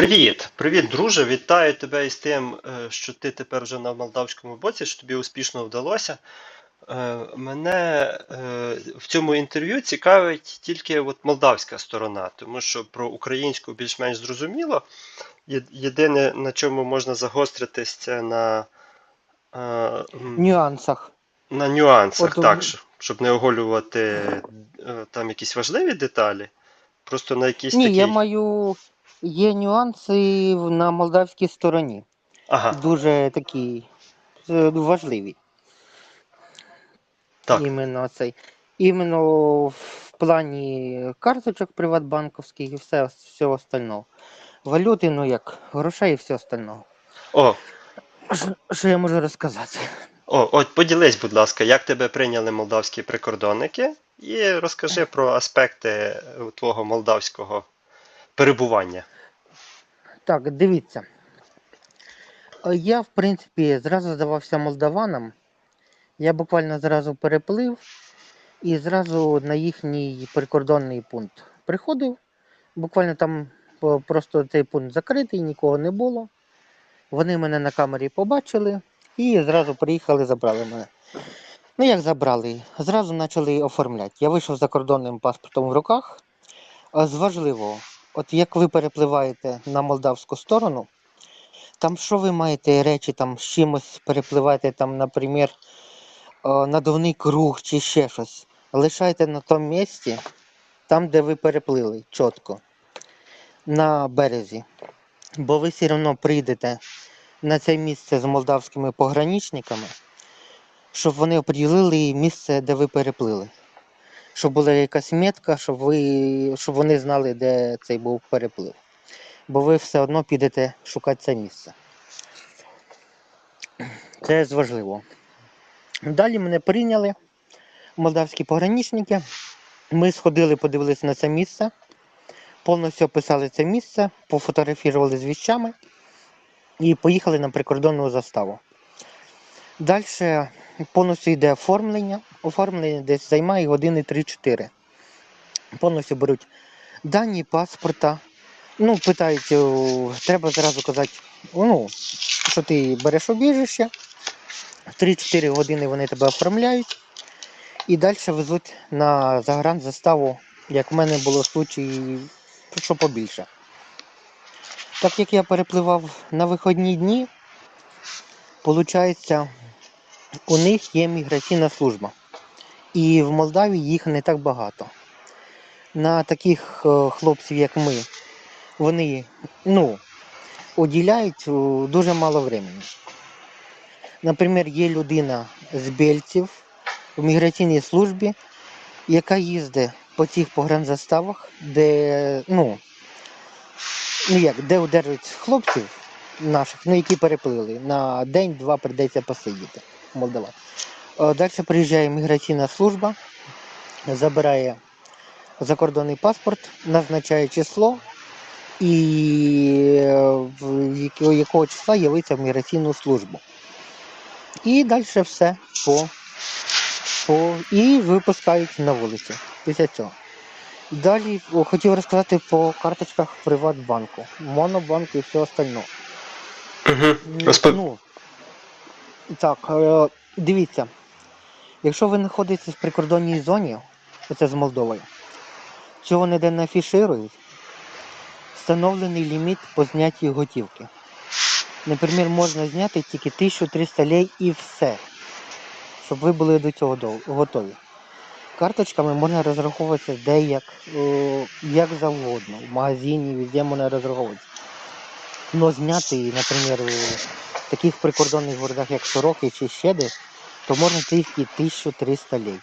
Привіт, привіт, друже. Вітаю тебе із тим, е, що ти тепер вже на молдавському боці, що тобі успішно вдалося. Е, Мене е, в цьому інтерв'ю цікавить тільки от молдавська сторона, тому що про українську більш-менш зрозуміло. Єдине, на чому можна загостритись, це на, нюансах. на нюансах, От, так, щоб- не оголювати там якісь важливі деталі. Просто на якісь Ні, такі. я маю. Є нюанси на молдавській стороні. Ага, Дуже такі е, важливі. так. Іменно цей. Іменно в плані карточок приватбанковських і все, все остального. Валюти, ну як, грошей і все остального. О, Що- Що я можу розказати? О, от поділись, будь ласка, як тебе прийняли молдавські прикордонники, і розкажи про аспекти е, твого молдавського перебування. Так, дивіться. Е, Я, в принципі, зразу здавався молдаванам. Я буквально зразу переплив і зразу на їхній прикордонний пункт приходив. Буквально там е, просто цей пункт закритий, нікого не було. Вони мене на камері побачили і зразу приїхали, забрали мене. Ну як забрали? Зразу почали оформляти. Я вийшов з закордонним паспортом в руках. З важливого, от як ви перепливаєте на молдавську сторону, там що ви маєте речі там з чимось перепливаєте, там, наприклад, надувний круг чи ще щось. Лишайте на тому місці, там, де ви переплили, чітко, на березі. Бо ви все одно прийдете на це місце з молдавськими пограничниками, щоб вони оприділили місце, де ви переплили. Щоб була якась метка, щоб, ви, щоб вони знали, де цей був переплив. Бо ви все одно підете шукати це місце. Це важливо. Далі мене прийняли молдавські пограничники. Ми сходили, подивилися на це місце, повністю описали це місце, пофотографували з віщами і поїхали на прикордонну заставу. Далі повністю йде оформлення. Оформлення десь займає години 3-4. Повністю беруть дані паспорта. Ну, питають, треба зразу казати, ну, що ти береш убіжище. В 3-4 години вони тебе оформляють і далі везуть на загранзаставу, як в мене було случай, що побільше. Так як я перепливав на вихідні дні, виходить, у них є міграційна служба. І в Молдаві їх не так багато. На таких е, хлопців, як ми, вони ну, уділяють е, дуже мало времени. Наприклад, є людина з Бельців в міграційній службі, яка їздить по цих погранзаставах, де, ну, ну як, де удержують хлопців наших, ну, які переплили. На день-два прийдеться посидіти Молдова. Далі приїжджає міграційна служба, забирає закордонний паспорт, назначає число і е, якого, числа явиться в міграційну службу. І далі все по, по і випускають на вулицю після цього. Далі хотів розказати по карточках Приватбанку, Монобанку і все остальне. Угу. Ну, Ну, так, е, дивіться, якщо ви знаходитесь в прикордонній зоні, оце з Молдовою, цього ніде не афіширують, встановлений ліміт по знятті готівки. Наприклад, можна зняти тільки 1300 лей і все, щоб ви були до цього готові. Карточками можна розраховуватися де як, е, як завгодно, в магазині, везде можна розраховуватися. Но зняти, наприклад, у таких прикордонних городах, як Сороки чи ще десь, то можна тільки 1300 лей.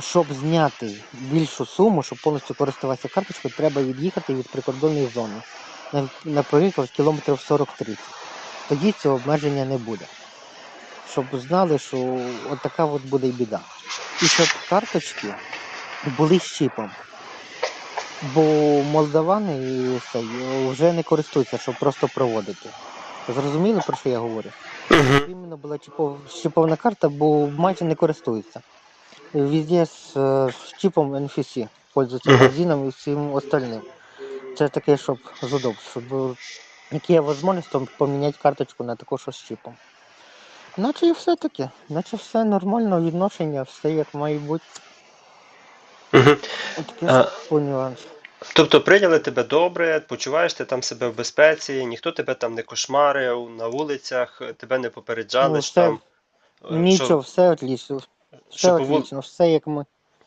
Щоб зняти більшу суму, щоб повністю користуватися карточкою, треба від'їхати від прикордонної зони. На- Наприклад, кілометрів 40-30. Тоді цього обмеження не буде. Щоб знали, що от така от буде і біда. І щоб карточки були з чіпом. Бо молдавани вже не користуються, щоб просто проводити. Зрозуміли, про що я говорю? Угу. Іменно була чіпов, чіпована карта, бо майже не користуються. Везде з, е, з чіпом NFC пользуються Мгм. магазином і всім остальним. Це таке, щоб з удобств, щоб е, як є можливість, поміняти карточку на таку, що з чіпом. Наче і все таки, наче все нормально, відношення, все як має бути. Угу. Таке по нюансу. Тобто прийняли тебе добре, почуваєш ти там себе в безпеці, ніхто тебе там не кошмарив на вулицях, тебе не попереджали, Ну, що все- там. е, Нічого, Що, все отлично. Все що, по, вул- все як ми.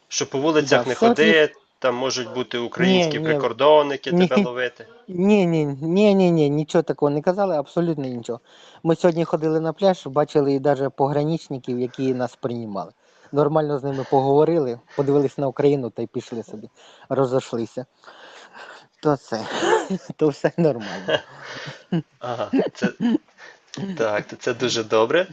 що по вулицях Да, не ходи, там можуть бути українські Ні, ні. прикордонники Ні. тебе ловити. Ні, ні, ні, ні, ні, нічого такого не казали, абсолютно нічого. Ми сьогодні ходили на пляж, бачили і навіть пограничників, які нас приймали. Нормально з ними поговорили, подивились на Україну та й пішли собі, розійшлися. То це, то все нормально. Ага, це, так, то це дуже добре.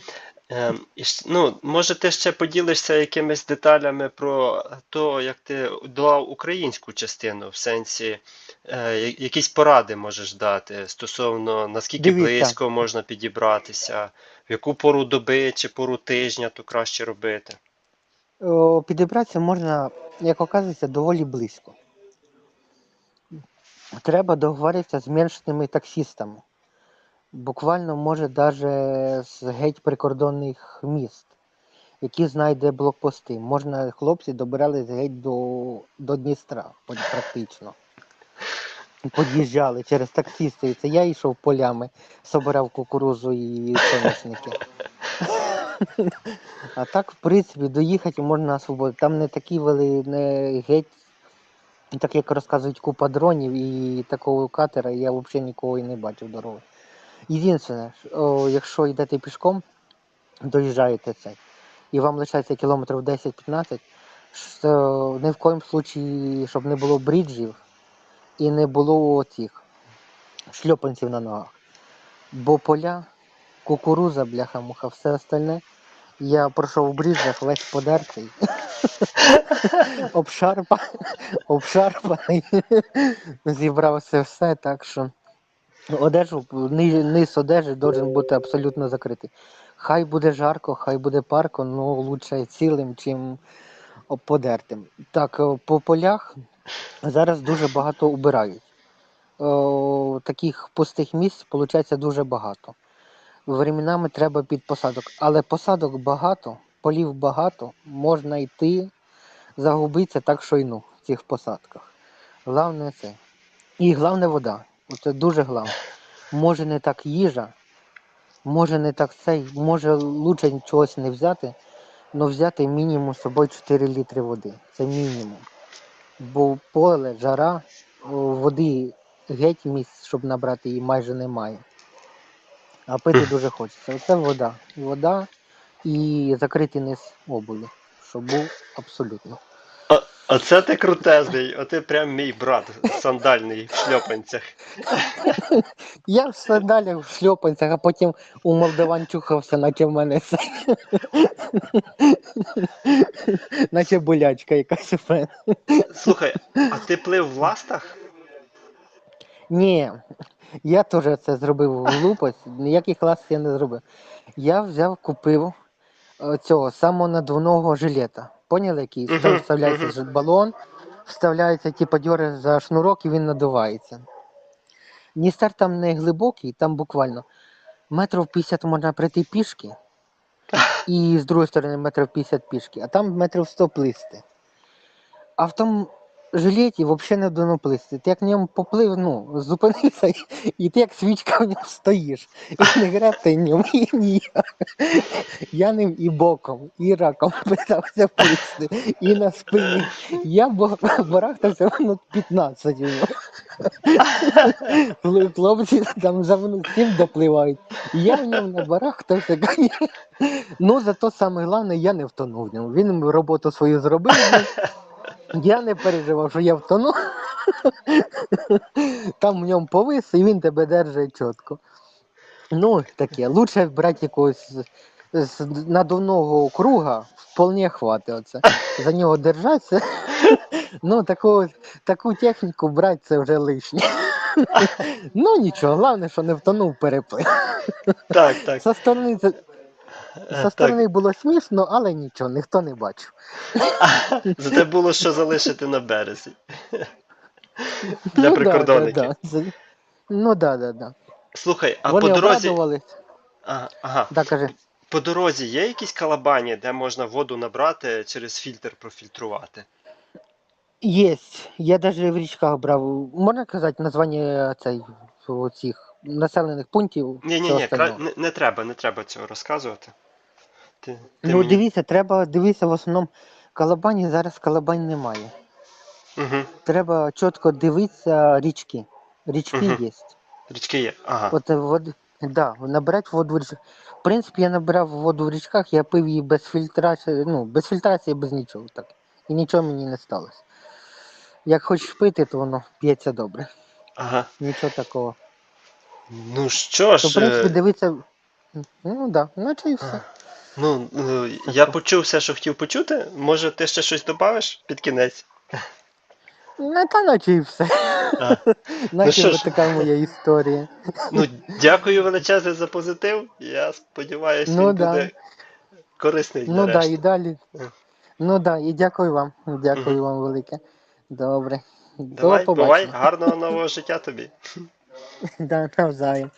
Ем, і, ну, може, ти ще поділишся якимись деталями про те, як ти долав українську частину, в сенсі, е, якісь поради можеш дати стосовно наскільки Дивіться. близько можна підібратися, в яку пору доби чи пору тижня то краще робити. Підібратися можна, як оказується, доволі близько. Треба договоритися з меншими таксістами. Буквально, може, навіть з геть прикордонних міст, які знайде блокпости. Можна, хлопці добирались геть до, до Дністра, практично. Під'їжджали через таксісти. Це я йшов полями, собирав кукурузу і соняшники. А так, в принципі, доїхати можна на свободу. Там не такі вели, не геть, так як розказують, купа дронів і такого катера я взагалі нікого і не бачив дороги. Єдине, якщо йдете пішком, доїжджаєте це, і вам лишається кілометрів 10-15, що ні в коїм случаї, щоб не було бриджів і не було цих шльопанців на ногах. Бо поля, кукуруза, бляха-муха, все остальне. Я пройшов в бріджах весь подертий. Обшарпа, обшарпаний. Зібрав це все, так що одежу, низ одежі должен бути абсолютно закритий. Хай буде жарко, хай буде парко, але лучше цілим, чим подертим. Так, е, по полях зараз дуже багато убирають. О, таких пустих місць виходить дуже багато. Временами треба під посадок. Але посадок багато, полів багато, можна йти, загубитися так, що й ну в цих посадках. Головне це. І головне вода. Це дуже головне. Може не так їжа, може не так цей, може лучше чогось не взяти, але взяти мінімум з собою 4 літри води. Це мінімум. Бо поле, жара, води геть місць, щоб набрати її майже немає. А пити дуже хочеться. Оце вода. Вода і закритий низ обуві, щоб був абсолютно. А, оце ти крутезний, оти прям мій брат сандальний в шльопанцях. Я в сандалях, в шльопанцях, а потім у молдаван чухався, наче в мене наче болячка якась у мене. Слухай, а ти плив в ластах? Ні, я теж це зробив глупость, ніяких класів я не зробив. Я взяв, купив е, цього самонадувного жилета. Поняли, який? Там Вставляється балон, вставляється, типу, дьори за шнурок і він надувається. Дністер там не глибокий, там буквально метрів 50 можна прийти пішки, і з другої сторони метрів 50 пішки, а там метрів 100 плисти. А в тому жилеті взагалі не дано плисти. Ти як в ньому поплив, ну, зупинився, і- ти як свічка в ньому стоїш. І не грати в ньому, і ніяк. Я ним і боком, і раком питався плисти, і на спині. Я барахтався минут 15 у нього. Хлопці там за минут 7 допливають. Я в ньому набарахтався. Ну, зато саме головне, я не втонув в ньому. Він роботу свою зробив. Я не переживав, що я втону. Там в ньому повис, і він тебе держить чітко. Ну, таке. Лучше брати якогось з- надувного круга, вполне хватить оце. За нього держатися. Ну, таку, таку техніку брати це вже лишнє. Ну нічого, головне, що не втонув переплив. Так, так. Со сторони, це, со так. сторони було смішно, але нічого, ніхто не бачив. Зате було що залишити на березі. Для Ну, прикордонників. Да, да. Ну да, да, да. Слухай, а Вони по дорозі. Ага, ага. Да, кажи. По дорозі є якісь калабані, де можна воду набрати через фільтр профільтрувати? Есть. Я даже в річках брав. Можна казати названня цей цих населених пунктів? Ні, ні, ні, не, не треба, не треба цього розказувати. Ти, ти Ну мені... дивіться, треба дивитися в основному Калабані, зараз Калабань немає. Угу. Треба чітко дивитися річки. Річки Мгм. є. Річки є. Ага. От е, води, да, набирати воду в річках. В принципі, я набирав воду в річках, я пив її без фільтрації, ну, без фільтрації, без нічого так. І нічого мені не сталося. Як хочеш пити, то воно п'ється добре. Ага. Нічого такого. Ну що То, в ж, принципі, е, дивитися. Ну так, да, наче і все. Ну, е, я почув все, що хотів почути. Може, ти ще щось додавиш під кінець? Ну, та наче і все. А. Наче що ж. така моя історія. Ну, дякую величезне за позитив. Я сподіваюся, Ну, він да. буде корисний для Ну так, да, і далі. Ну так, да, і дякую вам. Дякую Мгм. вам велике. Добре. Давай, До бувай, гарного нового життя тобі. Да, навзаєм.